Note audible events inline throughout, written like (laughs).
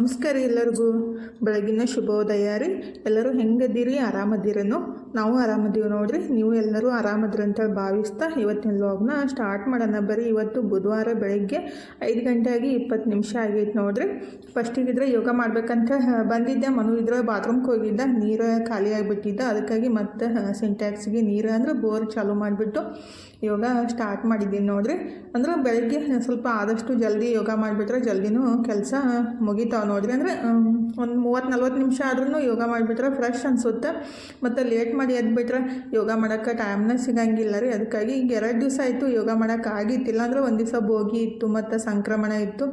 ನಮಸ್ಕಾರ ಎಲ್ಲರಿಗೂ. ಬೆಳಗಿನ ಶುಭೋದಯ ರೀ. ಎಲ್ಲರೂ ಹೆಂಗದ್ದೀರಿ ಆರಾಮದಿರೇನು? ನಾವು ಆರಾಮದೀವಿ ನೋಡ್ರಿ. ನೀವು ಎಲ್ಲರೂ ಆರಾಮದ್ರಿ ಅಂತ ಭಾವಿಸ್ತಾ ಇವತ್ತಿನ ಲಾಗ್ನ ಸ್ಟಾರ್ಟ್ ಮಾಡೋಣ ಬರೀ ಇವತ್ತು ಬುಧವಾರ ಬೆಳಗ್ಗೆ ಐದು ಗಂಟೆ ಆಗಿ ಇಪ್ಪತ್ತು ನಿಮಿಷ ಆಗೈತೆ ನೋಡ್ರಿ. ಫಸ್ಟಿಗಿದ್ರೆ ಯೋಗ ಮಾಡ್ಬೇಕಂತ ಬಂದಿದ್ದೆ. ಮನು ಇದ್ರೆ ಬಾತ್ರೂಮ್ಗೆ ಹೋಗಿದ್ದ. ನೀರು ಖಾಲಿ ಆಗಿಬಿಟ್ಟಿದ್ದ. ಅದಕ್ಕಾಗಿ ಮತ್ತೆ ಸಿಂಟ್ಯಾಕ್ಸ್ಗೆ ನೀರು ಅಂದ್ರೆ ಬೋರ್ ಚಾಲೂ ಮಾಡಿಬಿಟ್ಟು ಯೋಗ ಸ್ಟಾರ್ಟ್ ಮಾಡಿದ್ದೀನಿ ನೋಡ್ರಿ. ಅಂದ್ರೆ ಬೆಳಗ್ಗೆ ಸ್ವಲ್ಪ ಆದಷ್ಟು ಜಲ್ದಿ ಯೋಗ ಮಾಡಿಬಿಟ್ರೆ ಜಲ್ದಿನೂ ಕೆಲಸ ಮುಗಿತಾವೆ ನೋಡ್ರಿ. ಅಂದರೆ ಒಂದು ಮೂವತ್ತು ನಲ್ವತ್ತು ನಿಮಿಷ ಆದ್ರೂ ಯೋಗ ಮಾಡಿಬಿಟ್ರೆ ಫ್ರೆಶ್ ಅನಿಸುತ್ತೆ. ಮತ್ತು ಲೇಟ್ ಮಾಡಿ ಎದ್ಬಿಟ್ರೆ ಯೋಗ ಮಾಡೋಕ್ಕೆ ಟೈಮ್ನ ಸಿಗಂಗಿಲ್ಲ ರೀ. ಅದಕ್ಕಾಗಿ ಈಗ ಎರಡು ದಿವಸ ಆಯಿತು ಯೋಗ ಮಾಡೋಕ್ಕೆ ಆಗಿತ್ತಿಲ್ಲ ಅಂದ್ರೆ ಒಂದು ದಿವಸ ಭೋಗಿ ಇತ್ತು ಮತ್ತು ಸಂಕ್ರಮಣ ಇತ್ತು.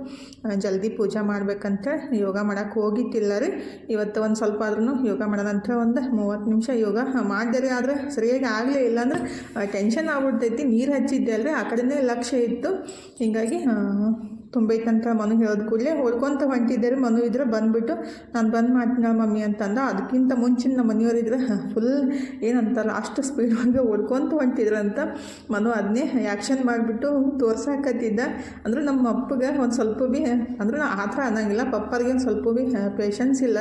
ಜಲ್ದಿ ಪೂಜೆ ಮಾಡ್ಬೇಕಂತ. ಯೋಗ ಮಾಡೋಕ್ಕೆ ಹೋಗಿತ್ತಿಲ್ಲ ರೀ. ಇವತ್ತು ಒಂದು ಸ್ವಲ್ಪ ಆದ್ರೂ ಯೋಗ ಮಾಡೋದಂತ ಒಂದು ಮೂವತ್ತು ನಿಮಿಷ ಯೋಗ ಮಾಡಿದೆ ರೀ. ಆದರೆ ಸರಿಯಾಗಿ ಆಗಲೇ ಇಲ್ಲ ಅಂದ್ರೆ ಟೆನ್ಷನ್ ಆಗ್ಬಿಡ್ತೈತಿ. ನೀರು ಹಚ್ಚಿದ್ದೆ ಅಲ್ರಿ. ಆ ಕಡೆನೇ ಲಕ್ಷ್ಯ ಇತ್ತು. ಹೀಗಾಗಿ ತುಂಬೈತಂತ ಮನು ಹೇಳಿದ ಕೂಡಲೇ ಹೊಡ್ಕೊತ ಹೊಂಟಿದ್ದಾರೆ ಮನು ಇದ್ರೆ ಬಂದುಬಿಟ್ಟು, ನಾನು ಬಂದ್ ಮಾಡ್ತೀನಿ ಮಮ್ಮಿ ಅಂತಂದ. ಅದಕ್ಕಿಂತ ಮುಂಚಿನ ನಮ್ಮ ಮನೆಯವರಿದ್ರೆ ಫುಲ್ ಏನಂತಾರೆ ಅಷ್ಟು ಸ್ಪೀಡ್ ಒಳಗೆ ಹೊಡ್ಕೊತ ಹೊಂಟಿದ್ರಂತ ಮನು ಅದನ್ನೇ ಆ್ಯಕ್ಷನ್ ಮಾಡಿಬಿಟ್ಟು ತೋರ್ಸಾಕತ್ತಿದ್ದ. ಅಂದ್ರೆ ನಮ್ಮ ಅಪ್ಪಗೆ ಒಂದು ಸ್ವಲ್ಪ ಭೀ, ಅಂದ್ರೆ ಆ ಥರ ಅನ್ನಂಗಿಲ್ಲ, ಪಪ್ಪರಿಗೆ ಒಂದು ಸ್ವಲ್ಪ ಭೀ ಪೇಷನ್ಸ್ ಇಲ್ಲ.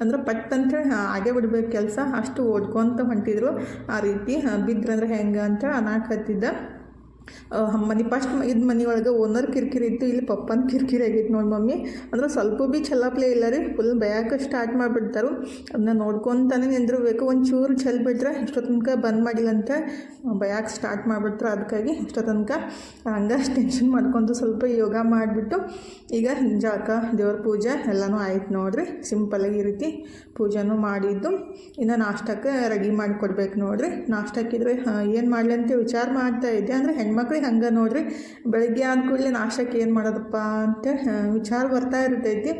ಅಂದ್ರೆ ಪಟ್ ಅಂತೇಳಿ ಹಾಗೆ ಬಿಡ್ಬೇಕು ಕೆಲಸ. ಅಷ್ಟು ಓಡ್ಕೊತ ಹೊಂಟಿದ್ರು. ಆ ರೀತಿ ಬಿದ್ರಂದ್ರೆ ಹೆಂಗೆ ಅಂತ ಅನ್ನಕತ್ತಿದ್ದ ಮನೆ ಫಸ್ಟ್ ಇದು ಮನೆ ಒಳಗೆ ಓನರ್ ಕಿರಿಕಿರಿ ಇತ್ತು, ಇಲ್ಲಿ ಪಪ್ಪನ ಕಿರಿಕಿರಿ ಆಗಿತ್ತು ನೋಡಿ ಮಮ್ಮಿ. ಅಂದ್ರೆ ಸ್ವಲ್ಪ ಭೀ ಛಲಪ್ಲೆ ಇಲ್ಲ ರೀ ಫುಲ್ ಬಯಕ್ಕೆ ಸ್ಟಾರ್ಟ್ ಮಾಡಿಬಿಡ್ತಾರೆ. ಅದನ್ನ ನೋಡ್ಕೊತಾನೆ ನಿಂದಿರಬೇಕು ಒಂದು ಚೂರು ಚೆಲ್ ಬಿಟ್ರೆ ಇಷ್ಟೋ ತನಕ ಬಂದ್ ಮಾಡಿಲ್ಲ ಅಂತ ಬಯಕ್ಕೆ ಸ್ಟಾರ್ಟ್ ಮಾಡಿಬಿಡ್ತಾರೆ ಅದಕ್ಕಾಗಿ ಇಷ್ಟೋ ತನಕ ಹಂಗೆ ಟೆನ್ಷನ್ ಮಾಡ್ಕೊಂಡು ಸ್ವಲ್ಪ ಯೋಗ ಮಾಡಿಬಿಟ್ಟು, ಈಗ ಜಾಕ, ದೇವ್ರ ಪೂಜೆ ಎಲ್ಲನೂ ಆಯ್ತು ನೋಡ್ರಿ. ಸಿಂಪಲಾಗಿ ಈ ರೀತಿ ಪೂಜೆನೂ ಮಾಡಿದ್ದು. ಇನ್ನು ನಾಷ್ಟಕ್ಕೆ ರೆಡಿ ಮಾಡಿಕೊಡ್ಬೇಕು ನೋಡ್ರಿ. ನಾಷ್ಟಕ್ಕಿದ್ರೆ ಏನು ಮಾಡಲಿ ಅಂತ ವಿಚಾರ ಮಾಡ್ತಾ ಇದ್ದೆ, ಅಂದರೆ ಹೆಣ್ಮಕ್ಳಿಗೆ ಹಂಗೆ ನೋಡ್ರಿ, ಬೆಳಗ್ಗೆ ಆದ ಕೂಡಲೇ ನಾಷ್ಟಕ್ಕೆ ಏನು ಮಾಡೋದಪ್ಪ ಅಂತ ವಿಚಾರ ಬರ್ತಾ ಇರ್ತೈತಿ.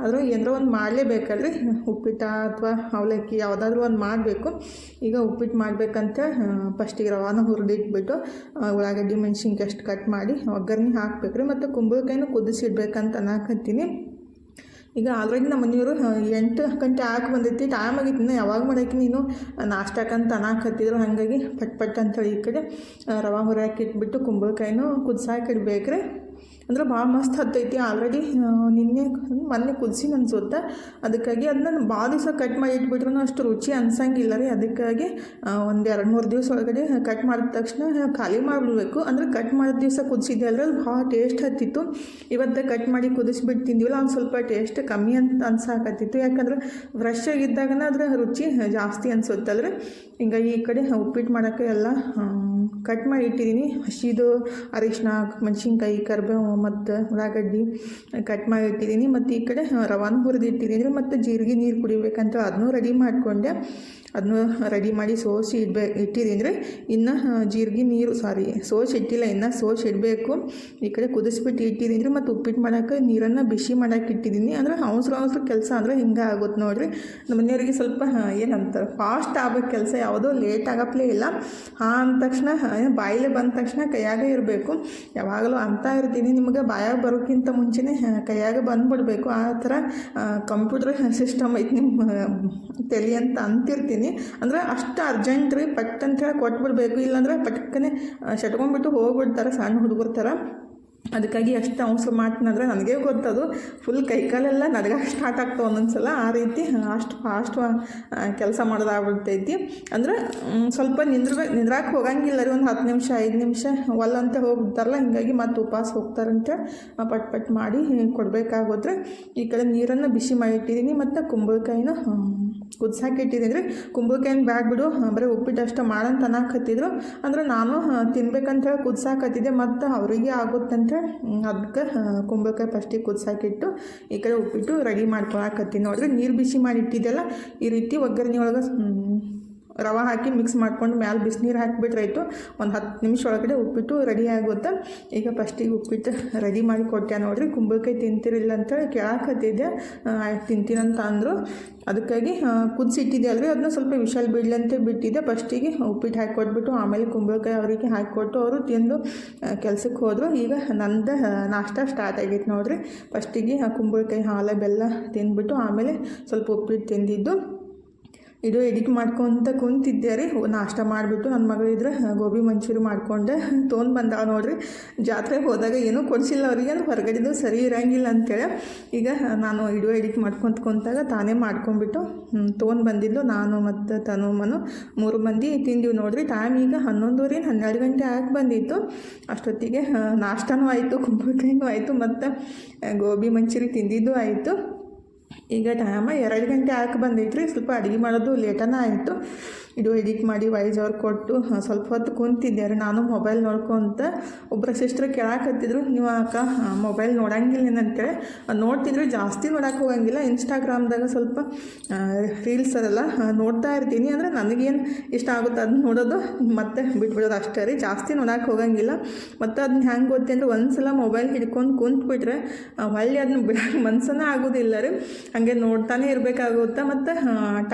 ಆದರೂ ಏನಾರ ಒಂದು ಮಾಡಲೇಬೇಕಲ್ರಿ ಉಪ್ಪಿಟ್ಟ ಅಥವಾ ಅವಲಕ್ಕಿ ಯಾವುದಾದ್ರೂ ಒಂದು ಮಾಡಬೇಕು. ಈಗ ಉಪ್ಪಿಟ್ಟು ಮಾಡಬೇಕಂತ ಫಸ್ಟಿಗೆ ರವಾನ ಹುರಿದಿಟ್ಬಿಟ್ಟು ಉಳ್ಳಾಗಡ್ಡಿ ಮೆಣಸಿನ್ಕಾಯಿ ಅಷ್ಟು ಕಟ್ ಮಾಡಿ ಒಗ್ಗರಣೆ ಹಾಕಬೇಕ್ರಿ. ಮತ್ತು ಕುಂಬಳಕಾಯಿನೂ ಕುದಿಸಿಡ್ಬೇಕಂತ ಅನ್ನಕತ್ತೀನಿ. ಈಗ ಆಲ್ರೆಡಿ ನಮ್ಮ ಮನೆಯವರು ಎಂಟು ಗಂಟೆ ಹಾಕಿ ಬಂದೈತಿ ಟೈಮ್ ಆಗಿತ್ತು ನಾ ಯಾವಾಗ ಮಾಡಕ್ಕೆ ನೀನು? ನಾಷ್ಟಕ್ಕಂತ ಅನ್ನಕತ್ತಿದ್ರು ಹಾಗಾಗಿ ಪಟ್ ಪಟ್ ಅಂತೇಳಿ ಈ ಕಡೆ ರವಾ ರವೆ ಹುರಿಯಾಕಿ ಇಟ್ಬಿಟ್ಟು ಕುಂಬಳಕಾಯಿನೂ ಕುದಿಸಾಕಿ ಇಡ್ಬೇಕ್ರಿ. ಅಂದ್ರೆ ಭಾಳ ಮಸ್ತ್ ಹತ್ತೈತಿ. ಆಲ್ರೆಡಿ ನಿನ್ನೆ ಮೊನ್ನೆ ಕುದಿಸಿ ಅನ್ಸುತ್ತೆ ಅದಕ್ಕಾಗಿ ಅದನ್ನ ಭಾಳ ದಿವಸ ಕಟ್ ಮಾಡಿ ಇಟ್ಬಿಟ್ರೂ ಅಷ್ಟು ರುಚಿ ಅನ್ಸಂಗಿಲ್ಲ ರೀ. ಅದಕ್ಕಾಗಿ ಒಂದು ಎರಡು ಮೂರು ದಿವಸ ಒಳಗಡೆ ಕಟ್ ಮಾಡಿದ ತಕ್ಷಣ ಖಾಲಿ ಮಾಡಿಬಿಡ್ಬೇಕು ಅಂದರೆ ಕಟ್ ಮಾಡಿದ ದಿವಸ ಕುದಿಸಿದ್ದೆ ಅಲ್ರಿ, ಅದು ಭಾಳ ಟೇಸ್ಟ್ ಹತ್ತಿತ್ತು. ಇವತ್ತು ಕಟ್ ಮಾಡಿ ಕುದಿಸ್ಬಿಟ್ಟು ತಿಂದಿವಲ್ಲ ಒಂದು ಸ್ವಲ್ಪ ಟೇಸ್ಟ್ ಕಮ್ಮಿ ಅಂತ ಅನ್ಸಾಕತ್ತಿತ್ತು. ಯಾಕಂದ್ರೆ ಫ್ರೆಶ್ ಆಗಿದ್ದಾಗನ ಅದ್ರ ರುಚಿ ಜಾಸ್ತಿ ಅನ್ಸುತ್ತಲ್ರಿ. ಹಿಂಗಾಗಿ ಈ ಕಡೆ ಉಪ್ಪಿಟ್ಟು ಮಾಡೋಕ್ಕೆ ಎಲ್ಲ ಕಟ್ ಮಾಡಿ ಇಟ್ಟಿದ್ದೀನಿ. ಹಸಿದು ಅರಿಶಿನ ಮೆಣಸಿನ್ಕಾಯಿ, ಕರಿಬೇವು ಮತ್ತು ಉಳ್ಳಾಗಡ್ಡಿ ಕಟ್ ಮಾಡಿ ಇಟ್ಟಿದ್ದೀನಿ. ಮತ್ತು ಈ ಕಡೆ ರವಾನ ಹುರಿದು ಇಟ್ಟಿದ್ದೀನಿ. ಮತ್ತು ಜೀರಿಗೆ ನೀರು ಕುಡಿಬೇಕಂತ ಅದನ್ನೂ ರೆಡಿ ಮಾಡಿಕೊಂಡೆ. ಅದನ್ನು ರೆಡಿ ಮಾಡಿ ಸೋಸಿ ಇಡ್ಬೇ ಇಟ್ಟಿದ್ದೀನಿ ಇನ್ನು ಜೀರಿಗೆ ನೀರು ಸಾರಿ ಸೋಸಿ ಇಟ್ಟಿಲ್ಲ. ಇನ್ನು ಸೋಸಿ ಇಡಬೇಕು. ಈ ಕಡೆ ಕುದಿಸ್ಬಿಟ್ಟು ಇಟ್ಟಿದ್ದೀನಿ ಮತ್ತು ಉಪ್ಪಿಟ್ಟು ಮಾಡೋಕ್ಕೆ ನೀರನ್ನು ಬಿಸಿ ಮಾಡೋಕೆ ಇಟ್ಟಿದ್ದೀನಿ. ಅಂದರೆ ಅವಸರ ಅವಸರ ಕೆಲಸ ಅಂದರೆ ಹಿಂಗೆ ಆಗುತ್ತೆ ನೋಡಿರಿ. ನಮ್ಮ ಮನೆಯವರಿಗೆ ಸ್ವಲ್ಪ ಏನಂತಾರೆ ಫಾಸ್ಟ್ ಆಗೋ ಕೆಲಸ. ಯಾವುದೋ ಲೇಟ್ ಆಗಪ್ಲೇ ಇಲ್ಲ. ಆ, ಅಂದ ತಕ್ಷಣ ಬಾಯಿಲೆ ಬಂದ ತಕ್ಷಣ ಕೈಯಾಗೆ ಇರಬೇಕು. ಯಾವಾಗಲೂ ಅಂತ ಇರ್ತೀನಿ ನಿಮಗೆ, ಬಾಯಾಗ ಬರೋಕ್ಕಿಂತ ಮುಂಚೆನೇ ಕೈಯಾಗೆ ಬಂದ್ಬಿಡ್ಬೇಕು. ಆ ಥರ ಕಂಪ್ಯೂಟರ್ ಸಿಸ್ಟಮ್ ಐತಿ ನಿಮ್ಮ ತಲೆ ಅಂತ ಅಂತಿರ್ತೀನಿ. ಅಂದರೆ ಅಷ್ಟು ಅರ್ಜೆಂಟ್ ರೀ, ಪಟ್ ಅಂತ ಹೇಳಿ ಕೊಟ್ಬಿಡ್ಬೇಕು. ಇಲ್ಲಾಂದ್ರೆ ಪಟ್ಕನೆ ಶಟ್ಕೊಂಡ್ಬಿಟ್ಟು ಹೋಗ್ಬಿಡ್ತಾರೆ ಸಣ್ಣ ಹುಡುಗರ ಥರ. ಅದಕ್ಕಾಗಿ ಅಷ್ಟು ಅಂಶ ಮಾಡ್ತೀನಂದ್ರೆ ನನಗೆ ಗೊತ್ತದು. ಫುಲ್ ಕೈಕಾಲೆಲ್ಲ ನನಗೆ ಸ್ಟಾರ್ಟ್ ಆಗ್ತಾವೆ ಒಂದೊಂದ್ಸಲ. ಆ ರೀತಿ ಅಷ್ಟು ಫಾಸ್ಟ್ ಕೆಲಸ ಮಾಡೋದಾಗ್ಬಿಡ್ತೈತಿ. ಅಂದ್ರೆ ಸ್ವಲ್ಪ ನಿಂದ್ರಬೇಕು ನಿಂದ್ರಾಕ ಹೋಗಂಗಿಲ್ಲ ರೀ, ಒಂದು ಹತ್ತು ನಿಮಿಷ, ಐದು ನಿಮಿಷ. ಒಲ್ಲಂತ ಹೋಗ್ತಾರಲ್ಲ, ಹಿಂಗಾಗಿ ಮತ್ತೆ ಉಪವಾಸ ಹೋಗ್ತಾರಂತ ಪಟ್ ಪಟ್ ಮಾಡಿ ಕೊಡಬೇಕಾಗೋದ್ರೆ ಈ ಕಡೆ ನೀರನ್ನು ಬಿಸಿ ಮಾಡಿ ಇಟ್ಟಿದ್ದೀನಿ ಮತ್ತು ಕುಂಬಳಕಾಯಿನ ಕುದಿಸಾಕಿ ಅಂದರೆ ಕುಂಬಳಕಾಯಿನ ಬ್ಯಾಗ್ ಬಿಡು. ಬರೀ ಉಪ್ಪಿಟ್ಟು ಅಷ್ಟು ಮಾಡಂತ ಅನ್ನಕತ್ತಿದ್ರು. ಅಂದ್ರೆ ನಾನು ತಿನ್ಬೇಕಂತ ಹೇಳಿ ಕುದಿಸಾಕತ್ತಿದ್ದೆ ಮತ್ತು ಅವರಿಗೆ ಆಗುತ್ತಂತ ಅದಕ್ಕೆ ಕುಂಬಳಕಾಯಿ ಫಸ್ಟಿಗೆ ಕುದಿಸಾಕಿಟ್ಟು ಈ ಕಡೆ ಉಪ್ಪಿಟ್ಟು ರೆಡಿ ಮಾಡ್ಕೊಳಕತ್ತೀನಿ. ನೋಡಿದ್ರೆ ನೀರು ಬಿಸಿ ಮಾಡಿ ಇಟ್ಟಿದ್ದೆಲ್ಲ ಈ ರೀತಿ ಒಗ್ಗರಣೆ ಒಳಗೆ ರವೆ ಹಾಕಿ ಮಿಕ್ಸ್ ಮಾಡ್ಕೊಂಡು ಮ್ಯಾಲೆ ಬಿಸಿನೀರು ಹಾಕಿಬಿಟ್ರಾಯ್ತು. ಒಂದು ಹತ್ತು ನಿಮಿಷ ಒಳಗಡೆ ಉಪ್ಪಿಟ್ಟು ರೆಡಿ ಆಗುತ್ತೆ. ಈಗ ಫಸ್ಟಿಗೆ ಉಪ್ಪಿಟ್ಟು ರೆಡಿ ಮಾಡಿ ಕೊಟ್ಟೆ ನೋಡ್ರಿ. ಕುಂಬಳಕಾಯಿ ತಿಂತಿರಿಲ್ಲ ಅಂತೇಳಿ ಕೇಳಾಕತ್ತಿದ್ದೆ. ತಿಂತೀನಂತ ಅಂದರು. ಅದಕ್ಕಾಗಿ ಕುದಿಸಿಟ್ಟಿದ್ದೆ ಅಲ್ರಿ ಅದನ್ನ ಸ್ವಲ್ಪ ವಿಶಾಲ್ ಬಿಡ್ಲಿ ಅಂತ ಬಿಟ್ಟಿದ್ದೆ. ಫಸ್ಟಿಗೆ ಉಪ್ಪಿಟ್ಟು ಹಾಕಿ ಕೊಟ್ಬಿಟ್ಟು, ಆಮೇಲೆ ಕುಂಬಳಕಾಯಿ ಅವರಿಗೆ ಹಾಕಿಕೊಟ್ಟು ಅವರು ತಿಂದು ಕೆಲಸಕ್ಕೆ ಹೋದರು. ಈಗ ನಂದು ನಾಷ್ಟ ಸ್ಟಾರ್ಟ್ ಆಗೈತೆ ನೋಡ್ರಿ. ಫಸ್ಟಿಗೆ ಕುಂಬಳಕಾಯಿ, ಹಾಲು, ಬೆಲ್ಲ ತಿಂದ್ಬಿಟ್ಟು ಆಮೇಲೆ ಸ್ವಲ್ಪ ಉಪ್ಪಿಟ್ಟು ತಿಂದಿದ್ದು. ಇದು ಎಡಿಟ್ ಮಾಡ್ಕೊತ ಕುಂತಿದ್ದೆ ರೀ. ನಾಷ್ಟ ಮಾಡಿಬಿಟ್ಟು ನನ್ನ ಮಗಳು ಇದ್ರೆ, ಗೋಬಿ ಮಂಚೂರಿ ಮಾಡ್ಕೊಂಡೆ. ತೊಗೊಂಡು ಬಂದಾವ ನೋಡ್ರಿ. ಜಾತ್ರೆಗೆ ಹೋದಾಗ ಏನೂ ಕೊಡಿಸಿಲ್ಲ ಅವರಿಗೆ. ಅಂದ್ರೆ ಹೊರಗಡೆದು ಸರಿ ಇರಂಗಿಲ್ಲ ಅಂತೇಳಿ. ಈಗ ನಾನು ವಿಡಿಯೋ ಎಡಿಟ್ ಮಾಡ್ಕೊತ ಕುಂತಾಗ ತಾನೇ ಮಾಡ್ಕೊಂಡ್ಬಿಟ್ಟು ತೊಗೊಂಡು ಬಂದಿದ್ದು ನಾನು ಮತ್ತು ತನು ಮನು ಮೂರು ಮಂದಿ ತಿಂದಿವಿ ನೋಡ್ರಿ. ಟೈಮ್ ಈಗ ಹನ್ನೊಂದುವರೆ ಹನ್ನೆರಡು ಗಂಟೆ ಆಗಿ ಬಂದಿತ್ತು. ಅಷ್ಟೊತ್ತಿಗೆ ನಾಷ್ಟನೂ ಆಯಿತು, ಕುಂಬಳಕಾಯಿನೂ ಆಯಿತು, ಮತ್ತು, ಗೋಬಿ ಮಂಚೂರಿ ತಿಂದಿದ್ದು ಆಯಿತು. ಈಗ ಟೈಮ ಎರಡು ಗಂಟೆ ಹಾಕಿ ಬಂದೈತ್ರಿ ಸ್ವಲ್ಪ ಅಡುಗೆ ಮಾಡೋದು ಲೇಟನ ಆಯಿತು. ಇದು ಎಡಿಟ್ ಮಾಡಿ ವೈಸ್ ಅವ್ರು ಕೊಟ್ಟು ಸ್ವಲ್ಪ ಹೊತ್ತು ಕುಂತಿದ್ದೆ. ರೀ ನಾನು ಮೊಬೈಲ್ ನೋಡ್ಕೊಂತ ಒಬ್ಬರ ಸಿಸ್ಟ್ರ್ ಕೇಳಾಕತ್ತಿದ್ರು, ನೀವು ಅಕ್ಕ ಮೊಬೈಲ್ ನೋಡಂಗಿಲ್ಲ ಏನಂತೇಳಿ ನೋಡ್ತಿದ್ರು, ಜಾಸ್ತಿ ನೋಡಕ್ಕೆ ಹೋಗಂಗಿಲ್ಲ. ಇನ್ಸ್ಟಾಗ್ರಾಮ್ದಾಗ ಸ್ವಲ್ಪ ರೀಲ್ಸ್ ಅದೆಲ್ಲ ನೋಡ್ತಾ ಇರ್ತೀನಿ. ಅಂದರೆ ನನಗೇನು ಇಷ್ಟ ಆಗುತ್ತೆ ಅದನ್ನ ನೋಡೋದು, ಮತ್ತೆ ಬಿಟ್ಬಿಡೋದು ಅಷ್ಟೇ ರೀ. ಜಾಸ್ತಿ ನೋಡಕ್ಕೆ ಹೋಗಂಗಿಲ್ಲ. ಮತ್ತು ಅದನ್ನ ಹೆಂಗೆ ಗೊತ್ತೆ ಅಂದ್ರೆ ಒಂದು ಸಲ ಮೊಬೈಲ್ ಹಿಡ್ಕೊಂಡು ಕುಂತ್ಬಿಟ್ರೆ ಹೊಳ್ಳಿ ಅದನ್ನ ಬಿಡೋಕೆ (laughs) ಮನ್ಸನೇ ಆಗೋದಿಲ್ಲ ರೀ. ಹಾಗೆ ನೋಡ್ತಾನೆ ಇರಬೇಕಾಗುತ್ತೆ. ಮತ್ತು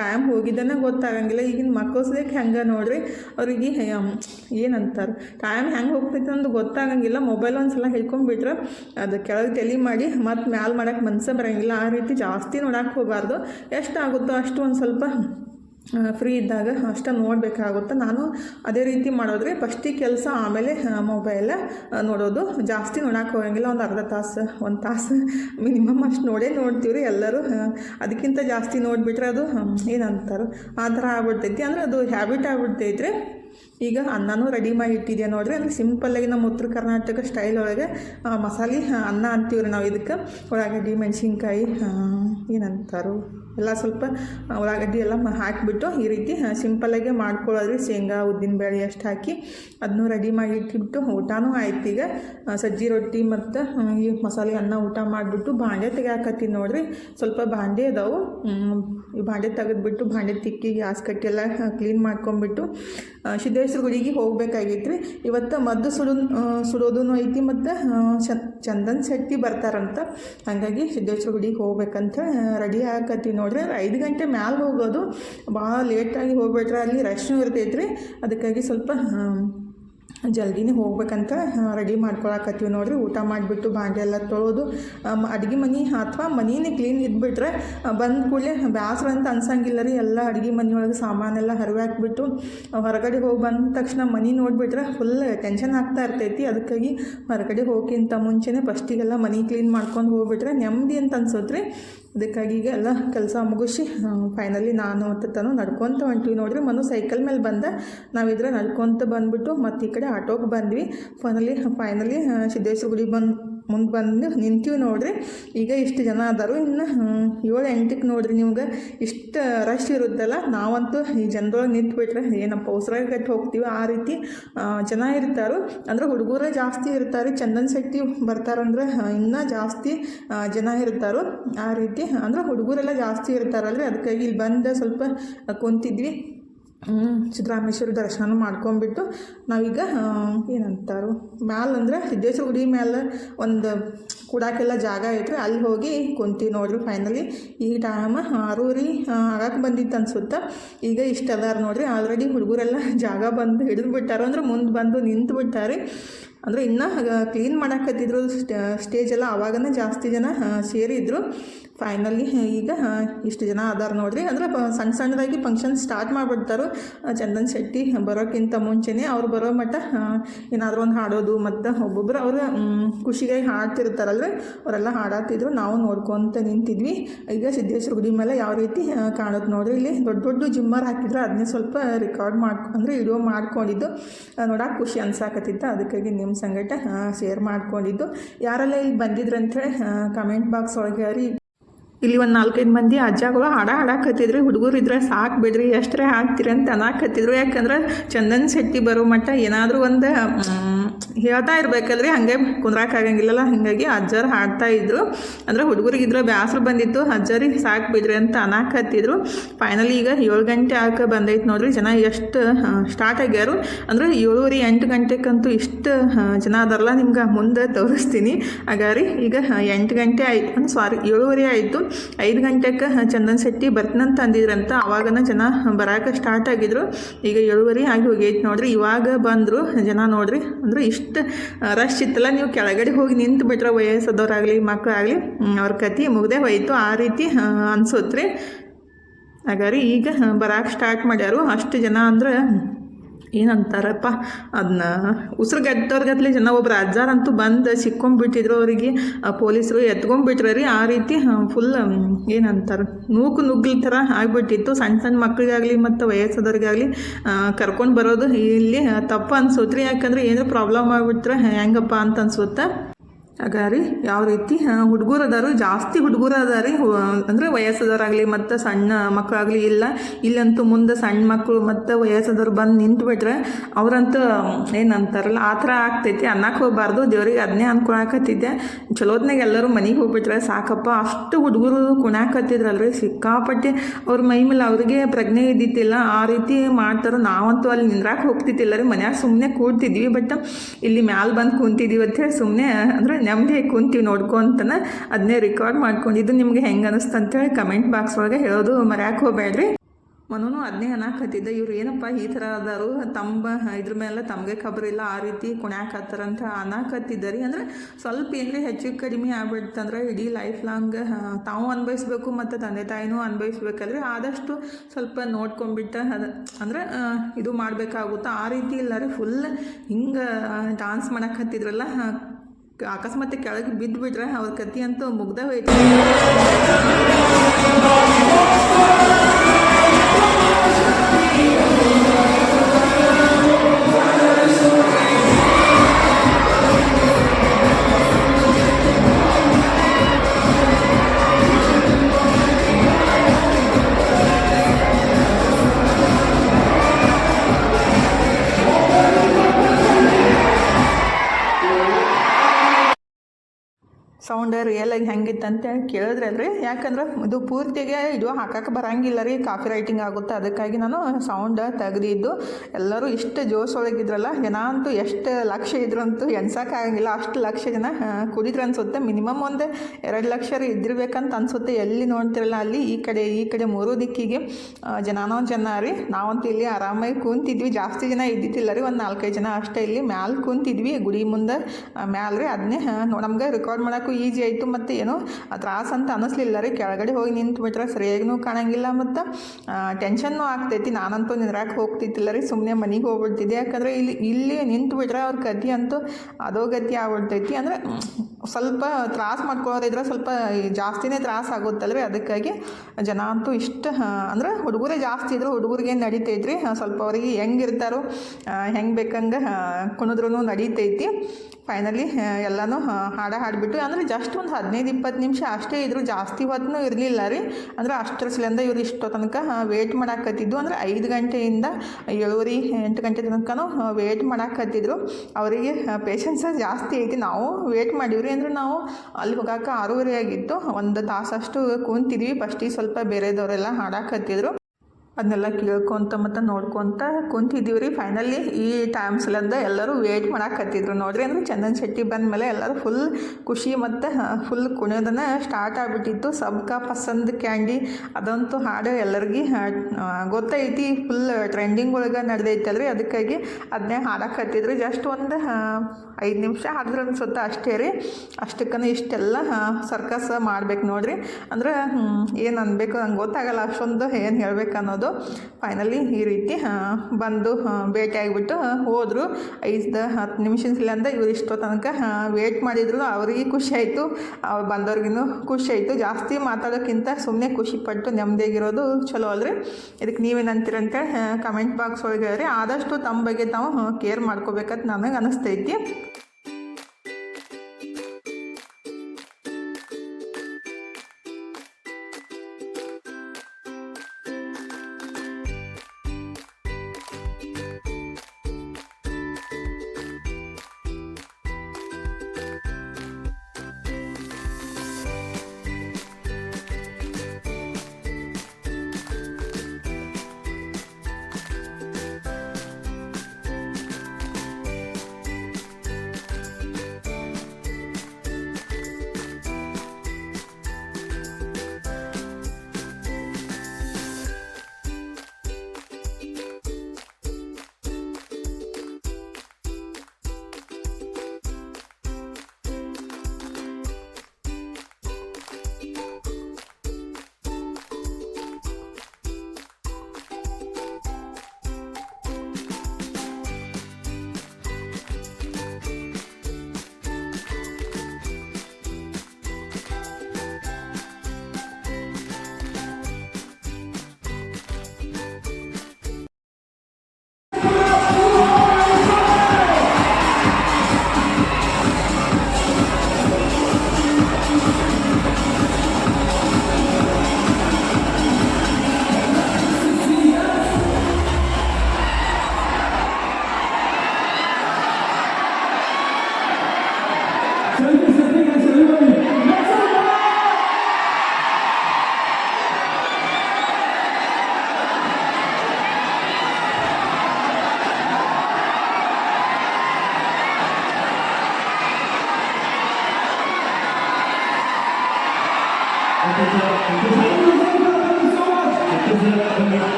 ಟೈಮ್ ಹೋಗಿದ್ದಾನೆ ಗೊತ್ತಾಗಂಗಿಲ್ಲ. ಈಗಿನ ಮಕ್ಕಳು ಸದ್ಯಕ್ಕೆ ಹೆಂಗೆ ನೋಡ್ರಿ, ಅವ್ರಿಗೆ ಏನಂತಾರೆ ಟೈಮ್ ಹೆಂಗೆ ಹೋಗ್ತೈತೆ ಅಂತ ಗೊತ್ತಾಗಂಗಿಲ್ಲ ಮೊಬೈಲ್ ಒಂದು ಸಲ ಅದು ಕೆಳಗೆ ತಲೆ ಮಾಡಿ ಮತ್ತೆ ಮ್ಯಾಲೆ ಮಾಡೋಕ್ಕೆ ಮನಸ್ಸೇ ಬರೋಂಗಿಲ್ಲ. ಆ ರೀತಿ ಜಾಸ್ತಿ ನೋಡಕ್ಕೆ ಹೋಗಬಾರ್ದು. ಎಷ್ಟಾಗುತ್ತೋ ಅಷ್ಟು ಒಂದು ಸ್ವಲ್ಪ ಫ್ರೀ ಇದ್ದಾಗ ಅಷ್ಟೇ ನೋಡಬೇಕಾಗುತ್ತೆ. ನಾನು ಅದೇ ರೀತಿ ಮಾಡೋದ್ರೆ ಫಸ್ಟಿಗೆ ಕೆಲಸ ಆಮೇಲೆ ಮೊಬೈಲ ನೋಡೋದು. ಜಾಸ್ತಿ ನೋಡೋಕೆ ಹೋಗಂಗಿಲ್ಲ, ಒಂದು ಅರ್ಧ ತಾಸು, ಒಂದು ತಾಸು ಮಿನಿಮಮ್ ಅಷ್ಟು ನೋಡೇ ನೋಡ್ತೀವಿ ರೀ ಎಲ್ಲರೂ ಅದಕ್ಕಿಂತ ಜಾಸ್ತಿ ನೋಡಿಬಿಟ್ರೆ ಅದು ಏನಂತಾರೆ, ಆ ಥರ ಆಗ್ಬಿಡ್ತೈತಿ. ಅಂದರೆ ಅದು ಹ್ಯಾಬಿಟ್ ಆಗ್ಬಿಡ್ತೈತ್ರಿ. ಈಗ ಅನ್ನನೂ ರೆಡಿ ಮಾಡಿ ಇಟ್ಟಿದ್ಯಾ ನೋಡ್ರಿ. ಅಂದರೆ ಸಿಂಪಲ್ಲಾಗಿ ನಮ್ಮ ಉತ್ತರ ಕರ್ನಾಟಕ ಸ್ಟೈಲ್ ಒಳಗೆ ಮಸಾಲೆ ಅನ್ನ ಅಂತೀವಿ ರೀ ನಾವು ಇದಕ್ಕೆ. ಉಳ್ಳಾಗಡ್ಡಿ ಮೆಣಸಿನ್ಕಾಯಿ ಏನಂತಾರು. ಎಲ್ಲ ಸ್ವಲ್ಪ ಉಳ್ಳಾಗಡ್ಡಿ ಎಲ್ಲ ಹಾಕಿಬಿಟ್ಟು ಈ ರೀತಿ ಸಿಂಪಲ್ಲಾಗೆ ಮಾಡ್ಕೊಳ್ಳೋದ್ರಿ. ಶೇಂಗಾ ಉದ್ದಿನಬೇಳೆ ಅಷ್ಟು ಹಾಕಿ ಅದನ್ನು ರೆಡಿ ಮಾಡಿ ಇಟ್ಬಿಟ್ಟು, ಊಟನೂ ಆಯ್ತು ಈಗ. ಸಜ್ಜಿ ರೊಟ್ಟಿ ಮತ್ತು ಈ ಮಸಾಲೆ ಅನ್ನ ಊಟ ಮಾಡಿಬಿಟ್ಟು ಬಾಂಡೆ ತೆಗಿಯಾಕತ್ತೀನಿ ನೋಡ್ರಿ. ಸ್ವಲ್ಪ ಬಾಂಡೆ ಅದಾವು. ಈ ಬಾಂಡೆ ತೆಗೆದುಬಿಟ್ಟು ಬಾಂಡೆ ತಿಕ್ಕಿ, ಗ್ಯಾಸ್ ಕಟ್ಟಿ ಎಲ್ಲ ಕ್ಲೀನ್ ಮಾಡ್ಕೊಂಬಿಟ್ಟು ಸಿದ್ಧೇಶ್ವರ ಗುಡಿಗೆ ಹೋಗ್ಬೇಕಾಗಿತ್ತು ರೀ ಇವತ್ತು ಮದ್ದು ಸುಡು ಸುಡೋದೂ ಐತಿ ಮತ್ತು ಚಂದನ್ ಶೆಟ್ಟಿ ಬರ್ತಾರಂತ. ಹಾಗಾಗಿ ಸಿದ್ದೇಶ್ವರ ಗುಡಿಗೆ ಹೋಗ್ಬೇಕಂತ ರೆಡಿ ಆಗಕತ್ತೀವಿ ನೋಡ್ರಿ ಐದು ಗಂಟೆ ಮ್ಯಾಲೆ ಹೋಗೋದು. ಭಾಳ ಲೇಟಾಗಿ ಹೋಗ್ಬಿಟ್ರೆ ಅಲ್ಲಿ ರಶ್ನೂ ಇರ್ತೈತೆ ರೀ ಅದಕ್ಕಾಗಿ ಸ್ವಲ್ಪ ಜಲ್ದಿನೇ ಹೋಗ್ಬೇಕಂತ ರೆಡಿ ಮಾಡ್ಕೊಳಕತ್ತೀವಿ ನೋಡ್ರಿ. ಊಟ ಮಾಡಿಬಿಟ್ಟು ಬಾಂಡೆ ಎಲ್ಲ ತೊಳೋದು ಅಡುಗೆ ಮನೆ ಅಥವಾ ಮನೇನೇ ಕ್ಲೀನ್ ಇದ್ಬಿಟ್ರೆ ಬಂದ ಕೂಡಲೇ ಬೇಸರ ಅಂತ ಅನ್ಸಂಗಿಲ್ಲ ರೀ. ಎಲ್ಲ ಅಡುಗೆ ಮನೆಯೊಳಗೆ ಸಾಮಾನೆಲ್ಲ ಹರಿವೆ ಹಾಕ್ಬಿಟ್ಟು ಹೊರಗಡೆ ಹೋಗಿ ಬಂದ ತಕ್ಷಣ ಮನೆ ನೋಡಿಬಿಟ್ರೆ ಫುಲ್ ಟೆನ್ಷನ್ ಆಗ್ತಾ ಇರ್ತೈತಿ. ಅದಕ್ಕಾಗಿ ಹೊರಗಡೆ ಹೋಗಿಂತ ಮುಂಚೆನೇ ಫಸ್ಟಿಗೆಲ್ಲ ಮನೆ ಕ್ಲೀನ್ ಮಾಡ್ಕೊಂಡು ಹೋಗ್ಬಿಟ್ರೆ ನೆಮ್ಮದಿ ಅಂತ ಅನ್ಸೋತ್ರಿ. ರೀ ಅದಕ್ಕಾಗಿ ಈಗ ಎಲ್ಲ ಕೆಲಸ ಮುಗಿಸಿ ಫೈನಲಿ ನಾನು ತಾನು ನಡ್ಕೊತ ಹೊಂಟಿವಿ. ನೋಡಿದ್ರೆ ಮನು ಸೈಕಲ್ ಮೇಲೆ ಬಂದ ನಾವಿದ್ರೆ ನಡ್ಕೊತ ಬಂದ್ಬಿಟ್ಟು ಮತ್ತು ಈ ಕಡೆ ಆಟೋಗೆ ಬಂದ್ವಿ. ಫೈನಲಿ ಫೈನಲಿ ಸಿದ್ದೇಶ್ವರ ಗುಡಿಗೆ ಬಂದು ಮುಂದೆ ಬಂದು ನಿಂತೀವಿ ನೋಡ್ರಿ. ಈಗ ಇಷ್ಟು ಜನ ಅದಾರು. ಇನ್ನು ಏಳು ಎಂಟಕ್ಕೆ ನೋಡ್ರಿ ನಿಮ್ಗೆ. ಇಷ್ಟು ರಶ್ ಇರುತ್ತಲ್ಲ, ನಾವಂತೂ ಈ ಜನದೊಳಗೆ ನಿಂತ್ಬಿಟ್ರೆ ಏನಪ್ಪ ಉಸಿರಾಗ ಕಟ್ಟಿ ಹೋಗ್ತೀವಿ. ಆ ರೀತಿ ಜನ ಇರ್ತಾರೋ. ಅಂದ್ರೆ ಹುಡುಗರೇ ಜಾಸ್ತಿ ಇರ್ತಾರೆ. ಚಂದನ್ ಶೆಟ್ಟಿ ಬರ್ತಾರಂದ್ರೆ ಇನ್ನೂ ಜಾಸ್ತಿ ಜನ ಇರ್ತಾರೋ. ಆ ರೀತಿ, ಅಂದ್ರೆ ಹುಡುಗರೆಲ್ಲ ಜಾಸ್ತಿ ಇರ್ತಾರಲ್ರಿ. ಅದಕ್ಕಾಗಿ ಇಲ್ಲಿ ಬಂದು ಸ್ವಲ್ಪ ಕುಂತಿದ್ವಿ. ಸಿದ್ದರಾಮೇಶ್ವರ ದರ್ಶನ ಮಾಡ್ಕೊಂಬಿಟ್ಟು ನಾವೀಗ ಏನಂತಾರು, ಮ್ಯಾಲ ಅಂದ್ರೆ ಸಿದ್ದೇಶ್ವರ ಗುಡಿ ಮ್ಯಾಲೆ ಒಂದು ಕೂಡಾಕೆಲ್ಲ ಜಾಗ ಐತ್ರಿ ಅಲ್ಲಿ ಹೋಗಿ ಕುಂತೀವಿ ನೋಡ್ರಿ ಫೈನಲಿ ಈ ಟೈಮ್ ಆರೂರಿ ಆಗಕ್ಕೆ ಬಂದಿತ್ತು ಅನ್ಸುತ್ತೆ. ಈಗ ಇಷ್ಟು ಅದಾರ ನೋಡ್ರಿ ಆಲ್ರೆಡಿ ಹುಡುಗರೆಲ್ಲ ಜಾಗ ಬಂದು ಹಿಡಿದು ಬಿಟ್ಟಾರ, ಅಂದ್ರೆ ಮುಂದೆ ಬಂದು ನಿಂತು ಬಿಟ್ಟಾರೆ. ಅಂದರೆ ಇನ್ನೂ ಕ್ಲೀನ್ ಮಾಡಾಕತ್ತಿದ್ರು ಸ್ಟೇಜ್ ಎಲ್ಲ ಆವಾಗನೇ ಜಾಸ್ತಿ ಜನ ಸೇರಿದ್ರು. ಫೈನಲಿ ಈಗ ಇಷ್ಟು ಜನ ಅದಾರ ನೋಡ್ರಿ. ಅಂದ್ರೆ ಸಣ್ಣ ಸಣ್ಣದಾಗಿ ಫಂಕ್ಷನ್ ಸ್ಟಾರ್ಟ್ ಮಾಡಿಬಿಡ್ತಾರೆ. ಚಂದನ್ ಶೆಟ್ಟಿ ಬರೋಕ್ಕಿಂತ ಮುಂಚೆನೇ ಅವ್ರು ಬರೋ ಮಟ್ಟ ಏನಾದರೂ ಒಂದು ಹಾಡೋದು, ಮತ್ತು ಒಬ್ಬೊಬ್ಬರು ಅವರು ಖುಷಿಗಾಗಿ ಹಾಡ್ತಿರ್ತಾರಲ್ರಿ. ಅವರೆಲ್ಲ ಹಾಡಾತಿದ್ರು ನಾವು ನೋಡ್ಕೊತ ನಿಂತಿದ್ವಿ. ಈಗ ಸಿದ್ದೇಶ್ವರ ಗುಡಿ ಮೇಲೆ ಯಾವ ರೀತಿ ಕಾಣುತ್ತೆ ನೋಡ್ರಿ. ಇಲ್ಲಿ ದೊಡ್ಡ ದೊಡ್ಡ ಜಿಮ್ಮರ್ ಹಾಕಿದ್ರು. ಅದನ್ನೇ ಸ್ವಲ್ಪ ರೆಕಾರ್ಡ್ ಮಾಡ್ಕೊ, ಅಂದರೆ ವಿಡಿಯೋ ಮಾಡ್ಕೊಂಡಿದ್ದು. ನೋಡೋಕೆ ಖುಷಿ ಅನ್ಸಾಕತ್ತಿತ್ತು. ಅದಕ್ಕಾಗಿ ನಿಮ್ಮ ಸಂಗಟ ಶೇರ್ ಮಾಡ್ಕೊಂಡಿದ್ದು. ಯಾರೆಲ್ಲ ಇಲ್ಲಿ ಬಂದಿದ್ರು ಅಂಥೇಳಿ ಕಮೆಂಟ್ ಬಾಕ್ಸ್ ಒಳಗೆ ಯಾರಿ ಇಲ್ಲಿ ಒಂದು ನಾಲ್ಕೈದು ಮಂದಿ ಅಜ್ಜಗಳು ಹಾಡ ಹಾಡಾಕತ್ತಿದ್ರು. ಹುಡುಗರು ಇದ್ರೆ ಸಾಕು ಬಿಡ್ರಿ ಎಷ್ಟರೇ ಹಾಕ್ತೀರಿ ಅಂತ ಅನ್ನಕತ್ತಿದ್ರು. ಯಾಕಂದ್ರೆ ಚಂದನ್ ಶೆಟ್ಟಿ ಬರೋ ಮಟ್ಟ ಏನಾದರೂ ಒಂದು ಹೇಳ್ತಾ ಇರ್ಬೇಕಲ್ರಿ. ಹಂಗೆ ಕುಂದ್ರಾಕಾಗಂಗಿಲ್ಲಲ್ಲ ಹಾಗಾಗಿ ಅಜ್ಜರು ಹಾಡ್ತಾ ಇದ್ರು. ಅಂದ್ರೆ ಹುಡುಗರಿಗಿದ್ರೆ ಬ್ಯಾಸರು ಬಂದಿತ್ತು. ಅಜ್ಜರಿಗೆ ಸಾಕು ಬಿಡ್ರಿ ಅಂತ ಅನಾಕತ್ತಿದ್ರು ಫೈನಲಿ ಈಗ ಏಳು ಗಂಟೆ ಆಕ ಬಂದೈತೆ ನೋಡ್ರಿ. ಜನ ಎಷ್ಟು ಸ್ಟಾರ್ಟ್ ಆಗ್ಯಾರು. ಅಂದ್ರೆ ಏಳುವರೆ ಎಂಟು ಗಂಟೆಗಂತೂ ಇಷ್ಟು ಜನ ಅದಾರಲ್ಲ ನಿಮ್ಗೆ ಮುಂದೆ ತೋರಿಸ್ತೀನಿ. ಹಾಗಾರಿ ಈಗ ಎಂಟು ಗಂಟೆ ಆಯ್ತು. ಅಂದ್ರೆ ಸಾರಿ ಏಳುವರೆ ಆಯಿತು. ಐದು ಗಂಟೆಗೆ ಚಂದನ್ ಶೆಟ್ಟಿ ಬರ್ತನಂತ ಅಂದಿದ್ರಂತ ಆವಾಗನ ಜನ ಬರಾಕ ಸ್ಟಾರ್ಟ್ ಆಗಿದ್ರು. ಈಗ ಏಳುವರೆ ಆಗಿ ಹೋಗೈತೆ ನೋಡ್ರಿ. ಇವಾಗ ಬಂದರು ಜನ ನೋಡ್ರಿ. ಅಂದ್ರೆ ಇಷ್ಟು ರಶ್ ಇತ್ತಲ್ಲ. ನೀವು ಕೆಳಗಡೆ ಹೋಗಿ ನಿಂತು ಬಿಟ್ರೆ ವಯಸ್ಸದವ್ರಾಗಲಿ ಮಕ್ಕಳಾಗಲಿ ಅವ್ರ ಕತಿ ಮುಗ್ದೆ ಹೋಯ್ತು. ಆ ರೀತಿ ಅನ್ಸೋತ್ರಿ. ಹಾಗಾದ್ರೆ ಈಗ ಬರಾಕ್ ಸ್ಟಾರ್ಟ್ ಮಾಡ್ಯಾರು. ಅಷ್ಟು ಜನ ಅಂದ್ರೆ ಏನಂತಾರಪ್ಪ ಅದನ್ನ ಉಸಿರುಗಟ್ಟೋರ್ಗತ್ಲೆ ಜನ ಒಬ್ರು ಅಜ್ಜಾರಂತೂ ಬಂದು ಸಿಕ್ಕೊಂಬಿಟ್ಟಿದ್ರು ಅವರಿಗೆ. ಪೊಲೀಸರು ಎತ್ಕೊಂಡ್ಬಿಟ್ರೆ ರೀ. ಆ ರೀತಿ ಫುಲ್ ಏನಂತಾರೆ, ನೂಕು ನುಗ್ಗಲ್ ಥರ ಆಗಿಬಿಟ್ಟಿತ್ತು. ಸಣ್ಣ ಸಣ್ಣ ಮಕ್ಕಳಿಗಾಗಲಿ ಮತ್ತು ವಯಸ್ಸಾದವ್ರಿಗಾಗಲಿ ಕರ್ಕೊಂಡು ಬರೋದು ಇಲ್ಲಿ ತಪ್ಪು ಅನ್ಸುತ್ತೆ ರೀ ಯಾಕಂದರೆ ಏನಾದ್ರು ಪ್ರಾಬ್ಲಮ್ ಆಗಿಬಿಟ್ರೆ ಹೆಂಗಪ್ಪ ಅಂತ ಅನ್ಸುತ್ತೆ ಹಾಗಾರಿ ಯಾವ ರೀತಿ ಹುಡುಗರು ಅದಾರು ಜಾಸ್ತಿ ಹುಡುಗರು ರೀ ಅಂದರೆ ವಯಸ್ಸದವರಾಗಲಿ ಮತ್ತು ಸಣ್ಣ ಮಕ್ಕಳಾಗಲಿ ಇಲ್ಲ, ಇಲ್ಲಂತೂ ಮುಂದೆ ಸಣ್ಣ ಮಕ್ಕಳು ಮತ್ತು ವಯಸ್ಸದವ್ರು ಬಂದು ನಿಂತುಬಿಟ್ರೆ ಅವರಂತೂ, ಏನಂತಾರಲ್ಲ, ಆ ಥರ ಆಗ್ತೈತಿ, ಅನ್ನಕ್ಕೆ ಹೋಗಬಾರ್ದು, ದೇವ್ರಿಗೆ ಅದನ್ನೇ ಅನ್ಕೊಳಕತ್ತಿದ್ದೆ. ಚಲೋತ್ನಾಗ ಎಲ್ಲರೂ ಮನೆಗೆ ಹೋಗ್ಬಿಟ್ರೆ ಸಾಕಪ್ಪ, ಅಷ್ಟು ಹುಡುಗರು ರೀ ಸಿಕ್ಕಾಪಟ್ಟೆ ಅವ್ರ ಮೈ ಮೇಲೆ ಅವ್ರಿಗೆ ಪ್ರಜ್ಞೆ ಇದ್ದಿತ್ತಿಲ್ಲ, ಆ ರೀತಿ ಮಾಡ್ತಾರೋ ನಾವಂತೂ ಅಲ್ಲಿ ನಿಂದ್ರಾಕೆ ಹೋಗ್ತಿದ್ದಿಲ್ಲ ರೀ, ಮನ್ಯಾಗ ಸುಮ್ಮನೆ ಕೂಡ್ತಿದ್ವಿ ಬಟ್ ಇಲ್ಲಿ ಮ್ಯಾಲೆ ಬಂದು ಕುಂತಿದ್ದೀವಿ ಅಂತ ಹೇಳಿ ಸುಮ್ಮನೆ ಅಂದರೆ ನೆಮ್ಮದಿ ಕುಂತೀವಿ ನೋಡ್ಕೊಂತನ ಅದನ್ನೇ ರೆಕಾರ್ಡ್ ಮಾಡ್ಕೊಂಡಿದ್ದು ನಿಮ್ಗೆ ಹೆಂಗೆ ಅನಿಸ್ತು ಅಂತೇಳಿ ಕಮೆಂಟ್ ಬಾಕ್ಸ್ ಒಳಗೆ ಹೇಳೋದು ಮರ್ಯಾಕೆ ಹೋಗ್ಬೇಡ್ರಿ. ಮನೋನು ಅದನ್ನೇ ಅನ್ನಕತ್ತಿದ್ದೆ ಇವ್ರು ಏನಪ್ಪ ಈ ಥರ ಅದಾರು? ತಂಬ, ಇದ್ರ ಮೇಲೆ ತಮಗೆ ಖಬರಿಲ್ಲ ಆ ರೀತಿ ಕುಣ್ಯಾಕತ್ತಾರಂತ ಅಂತ ರೀ ಅಂದರೆ ಸ್ವಲ್ಪ ಏನ್ರಿ ಹೆಚ್ಚು ಕಡಿಮೆ ಆಗ್ಬಿಡ್ತಂದ್ರೆ ಇಡೀ ಲೈಫ್ ಲಾಂಗ್ ತಾವು ಅನ್ಭವಿಸ್ಬೇಕು ಮತ್ತು ತಂದೆ ತಾಯಿನೂ ಅನ್ಭವಿಸ್ಬೇಕಲ್ರಿ. ಆದಷ್ಟು ಸ್ವಲ್ಪ ನೋಡ್ಕೊಂಡ್ಬಿಟ್ಟ ಅದು. ಅಂದ್ರೆ ಇದು ಮಾಡಬೇಕಾಗುತ್ತಾ? ಆ ರೀತಿ ಇಲ್ಲ ರೀ ಫುಲ್ ಹಿಂಗೆ ಡಾನ್ಸ್ ಮಾಡಕತ್ತಿದ್ರಲ್ಲ ಅಕಸ್ಮಾತ್ ಕೆಳಗೆ ಬಿದ್ದು ಬಿಟ್ರೆ ಅವ್ರ ಕತ್ತಿ ಅಂತೂ ಮುಗ್ದ ಹೋಯ್ತು ಸೌಂಡ್ ರಿಯಲ್ ಆಗಿ ಹೆಂಗಿತ್ತಂತ ಕೇಳಿದ್ರಲ್ರಿ ಯಾಕಂದ್ರೆ ಇದು ಪೂರ್ತಿಗೆ ಇದು ಹಾಕಕ್ಕೆ ಬರಂಗಿಲ್ಲ ರೀ ಕಾಫಿ ರೈಟಿಂಗ್ ಆಗುತ್ತೆ. ಅದಕ್ಕಾಗಿ ನಾನು ಸೌಂಡ್ ತೆಗೆದಿದ್ದು ಎಲ್ಲರೂ ಇಷ್ಟು ಜೋಶ್ ಒಳಗಿದ್ರಲ್ಲ ಜನ ಅಂತೂ ಎಷ್ಟು ಲಕ್ಷ ಇದ್ರಂತೂ ಎಣ್ಸೋಕ್ಕಾಗಂಗಿಲ್ಲ ಅಷ್ಟು ಲಕ್ಷ ಜನ ಕುಡಿದ್ರು ಅನ್ಸುತ್ತೆ. ಮಿನಿಮಮ್ ಒಂದು ಎರಡು ಲಕ್ಷ ರೀ ಇದ್ದಿರ್ಬೇಕಂತ ಅನ್ಸುತ್ತೆ. ಎಲ್ಲಿ ನೋಡ್ತಿರಲ್ಲ, ಅಲ್ಲಿ ಈ ಕಡೆ ಈ ಕಡೆ ಮೂರು ದಿಕ್ಕಿಗೆ ಜನನೋ ಜನ ರೀ. ನಾವಂತೂ ಇಲ್ಲಿ ಆರಾಮಾಗಿ ಕೂತಿದ್ವಿ. ಜಾಸ್ತಿ ಜನ ಇದ್ದಿದ್ದಿಲ್ಲ ರೀ, ಒಂದು ನಾಲ್ಕೈದು ಜನ ಅಷ್ಟೇ ಇಲ್ಲಿ ಮ್ಯಾಲೆ ಕೂತಿದ್ವಿ. ಗುಡಿ ಮುಂದೆ ಮ್ಯಾಲೆ ರೀ. ಅದನ್ನೇ ನಮ್ಗೆ ರೆಕಾರ್ಡ್ ಮಾಡೋಕ್ಕೂ ಈಜಿ ಆಯಿತು ಮತ್ತು ಏನೋ ತ್ರಾಸ ಅಂತ ಅನ್ನಿಸ್ಲಿಲ್ಲ ರೀ. ಕೆಳಗಡೆ ಹೋಗಿ ನಿಂತು ಬಿಟ್ರೆ ಸರಿಯಾಗಿನೂ ಕಾಣಂಗಿಲ್ಲ ಮತ್ತು ಟೆನ್ಷನ್ನು ಆಗ್ತೈತಿ. ನಾನಂತೂ ನಿಂದ್ರಾಕ ಹೋಗ್ತಿತ್ತಿಲ್ಲ ರೀ. ಸುಮ್ಮನೆ ಮನೆಗೆ ಹೋಗ್ಬಿಡ್ತಿದ್ದೆ. ಯಾಕಂದರೆ ಇಲ್ಲಿ ಇಲ್ಲಿ ನಿಂತು ಬಿಟ್ರೆ ಅವ್ರ ಗತಿ ಅಂತೂ ಅದೋ ಗತಿ ಆಗ್ಬಿಡ್ತೈತಿ. ಅಂದರೆ ಸ್ವಲ್ಪ ತ್ರಾಸ ಮಾಡ್ಕೊಳ್ಳೋದಿದ್ರೆ ಸ್ವಲ್ಪ ಜಾಸ್ತಿನೇ ತ್ರಾಸ ಆಗುತ್ತಲ್ಲ ರೀ. ಅದಕ್ಕಾಗಿ ಜನ ಅಂತೂ ಇಷ್ಟು ಅಂದ್ರೆ ಹುಡುಗರೇ ಜಾಸ್ತಿ ಇದ್ರು ಹುಡುಗರಿಗೆ ರೀ ಸ್ವಲ್ಪ ಅವ್ರಿಗೆ ಹೆಂಗಿರ್ತಾರೋ ಹೆಂಗೆ ಬೇಕಂಗೆ ಕುಣಿದ್ರೂ ನಡೀತೈತಿ. ಫೈನಲಿ ಎಲ್ಲನೂ ಹಾಡ ಹಾಡಿಬಿಟ್ಟು, ಅಂದರೆ ಜಸ್ಟ್ ಒಂದು ಹದಿನೈದು ಇಪ್ಪತ್ತು ನಿಮಿಷ ಅಷ್ಟೇ ಇದ್ರು, ಜಾಸ್ತಿ ಹೊತ್ತು ಇರಲಿಲ್ಲ ರೀ. ಅಂದರೆ ಅಷ್ಟರಸಲಿಂದ ಇವ್ರು ಇಷ್ಟೋ ತನಕ ವೇಟ್ ಮಾಡಾಕತ್ತಿದ್ದು. ಅಂದರೆ ಐದು ಗಂಟೆಯಿಂದ ಏಳುವರಿ, ಎಂಟು ಗಂಟೆ ತನಕನೂ ವೇಟ್ ಮಾಡಾಕತ್ತಿದ್ರು. ಅವರಿಗೆ ಪೇಷನ್ಸ ಜಾಸ್ತಿ ಐತಿ. ನಾವು ವೇಟ್ ಮಾಡಿವ್ರಿ ಅಂದರೆ ನಾವು ಅಲ್ಲಿ ಹೋಗಾಕ ಆರೂವರೆ ಆಗಿತ್ತು. ಒಂದು ತಾಸಷ್ಟು ಕೂತಿದ್ವಿ. ಫಸ್ಟಿಗೆ ಸ್ವಲ್ಪ ಬೇರೆದವರೆಲ್ಲ ಹಾಡಾಕತ್ತಿದ್ರು. ಅದನ್ನೆಲ್ಲ ಕೇಳ್ಕೊತ ಮತ್ತು ನೋಡ್ಕೊತ ಕುಂತಿದ್ದೀವಿ ರೀ ಫೈನಲಿ ಈ ಟೈಮ್ಸ್ಲಂದ ಎಲ್ಲರೂ ವೇಟ್ ಮಾಡಾಕತ್ತಿದ್ರು. ನೋಡ್ರಿ ಅಂದ್ರೆ ಚಂದನ್ ಶೆಟ್ಟಿ ಬಂದಮೇಲೆ ಎಲ್ಲರೂ ಫುಲ್ ಖುಷಿ ಮತ್ತು ಫುಲ್ ಕುಣಿಯೋದನ್ನು ಸ್ಟಾರ್ಟ್ ಆಗಿಬಿಟ್ಟಿತ್ತು. ಸಬ್ಕಾ ಪಸಂದ್ ಕ್ಯಾಂಡಿ ಅದಂತೂ ಹಾಡು ಎಲ್ಲರಿಗೆ ಗೊತ್ತೈತಿ. ಫುಲ್ ಟ್ರೆಂಡಿಂಗ್ ಒಳಗೆ ನಡೆದೈತಲ್ರಿ. ಅದಕ್ಕಾಗಿ ಅದನ್ನೇ ಹಾಡಾಕತ್ತಿದ್ರು. ಜಸ್ಟ್ ಒಂದು ಐದು ನಿಮಿಷ ಹಾಡಿದ್ರೆ ಅನ್ಸುತ್ತೆ ಅಷ್ಟೇ ರೀ. ಅಷ್ಟಕ್ಕನ ಇಷ್ಟೆಲ್ಲ ಸರ್ಕಸ್ ಮಾಡ್ಬೇಕು ನೋಡ್ರಿ. ಅಂದ್ರೆ ಏನು ಅನ್ಬೇಕು ನಂಗೆ ಗೊತ್ತಾಗಲ್ಲ. ಅಷ್ಟೊಂದು ಏನು ಹೇಳ್ಬೇಕು ಅನ್ನೋದು. ಫೈನಲಿ ಈ ರೀತಿ ಬಂದು ಭೇಟಿಯಾಗಿಬಿಟ್ಟು ಹೋದರು. ಐದು ಹತ್ತು ನಿಮಿಷದಿಂದ ಇವ್ರು ಇಷ್ಟೋ ತನಕ ವೇಟ್ ಮಾಡಿದ್ರು. ಅವ್ರಿಗೆ ಖುಷಿ ಆಯಿತು. ಅವ್ರು ಬಂದವ್ರಿಗೂ ಖುಷಿ ಆಯಿತು. ಜಾಸ್ತಿ ಮಾತಾಡೋಕ್ಕಿಂತ ಸುಮ್ಮನೆ ಖುಷಿಪಟ್ಟು ನೆಮ್ಮದಿಯಾಗಿರೋದು ಚಲೋ ಅಲ್ರಿ. ಇದಕ್ಕೆ ನೀವೇನಂತೀರಂತೇಳಿ ಕಮೆಂಟ್ ಬಾಕ್ಸ್ ಒಳಗೆ ಹೇಳ್ರಿ ಆದಷ್ಟು ತಮ್ಮ ಬಗ್ಗೆ ತಾವು ಕೇರ್ ಮಾಡ್ಕೋಬೇಕಂತ ನನಗೆ ಅನಿಸ್ತೈತಿ.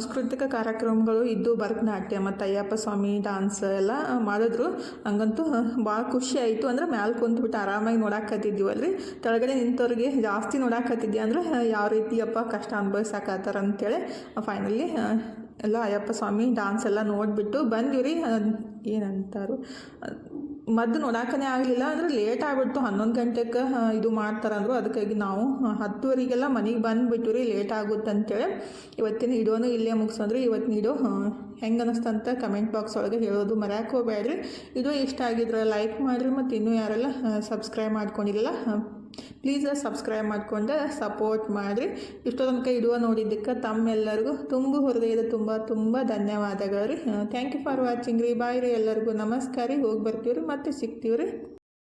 ಸಾಂಸ್ಕೃತಿಕ ಕಾರ್ಯಕ್ರಮಗಳು ಇದ್ದು ಭರತನಾಟ್ಯ, ಮತ್ತು ಅಯ್ಯಪ್ಪ ಸ್ವಾಮಿ ಡಾನ್ಸ್ ಎಲ್ಲ ಮಾಡಿದ್ರು. ಹಂಗಂತೂ ಭಾಳ ಖುಷಿ ಆಯಿತು. ಅಂದ್ರೆ ಮ್ಯಾಲೆ ಕುಂತ್ಬಿಟ್ಟು ಆರಾಮಾಗಿ ನೋಡಾಕತ್ತಿದ್ದೀವಲ್ರಿ. ಕೆಳಗಡೆ ನಿಂತವ್ರಿಗೆ ಜಾಸ್ತಿ ನೋಡಾಕತ್ತಿದ್ದೆ ಅಂದ್ರೆ ಯಾವ ರೀತಿಯಪ್ಪ ಕಷ್ಟ ಅನುಭವಿಸಾಕತ್ತಾರ ಅಂತೇಳಿ ಫೈನಲಿ ಎಲ್ಲ ಅಯ್ಯಪ್ಪ ಸ್ವಾಮಿ ಡಾನ್ಸ್ ಎಲ್ಲ ನೋಡಿಬಿಟ್ಟು ಬಂದಿವ್ರಿ. ಏನಂತಾರು ಮದ್ದು ನೋಡಾಕನೆ ಆಗಲಿಲ್ಲ, ಅಂದ್ರೆ ಲೇಟ್ ಆಗ್ಬಿಡ್ತು. ಹನ್ನೊಂದು ಗಂಟೆಗೆ ಇದು ಮಾಡ್ತಾರಂದ್ರು. ಅದಕ್ಕಾಗಿ ನಾವು ಹತ್ತುವರೆಗೆಲ್ಲ ಮನೆಗೆ ಬಂದುಬಿಟ್ಟು ರೀ ಲೇಟ್ ಆಗುತ್ತೆ ಅಂತೇಳಿ ಇವತ್ತಿನ ಇಡೋನು ಇಲ್ಲೇ ಮುಗಿಸಂದ್ರೆ ಇವತ್ತಿನ ಇಡೋ ಹೆಂಗೆ ಅನ್ನಿಸ್ತಂತ ಕಮೆಂಟ್ ಬಾಕ್ಸ್ ಒಳಗೆ ಹೇಳೋದು ಮರ್ಯಾಕೆ ಹೋಗಬೇಡ್ರಿ. ಇದು ಇಷ್ಟ ಆಗಿದ್ರೆ ಲೈಕ್ ಮಾಡಿರಿ ಮತ್ತು ಇನ್ನೂ ಯಾರೆಲ್ಲ ಸಬ್ಸ್ಕ್ರೈಬ್ ಮಾಡ್ಕೊಂಡಿರಲ್ಲ ಪ್ಲೀಸ್ ಸಬ್ಸ್ಕ್ರೈಬ್ ಮಾಡ್ಕೊಂಡು ಸಪೋರ್ಟ್ ಮಾಡಿರಿ. ಇಷ್ಟೋ ತನಕ ಇಡುವ ನೋಡಿದ್ದಕ್ಕೆ ತಮ್ಮೆಲ್ಲರಿಗೂ ತುಂಬು ಹೃದಯದ ತುಂಬ ತುಂಬ ಧನ್ಯವಾದಗಳು ರೀ. ಥ್ಯಾಂಕ್ ಯು ಫಾರ್ ವಾಚಿಂಗ್ ರೀ. ಬಾಯ್ ರೀ ಎಲ್ಲರಿಗೂ. ನಮಸ್ಕಾರ ರೀ. ಹೋಗಿ ಬರ್ತೀವಿ ರೀ ಮತ್ತೆ ಸಿಗ್ತೀವಿ ರೀ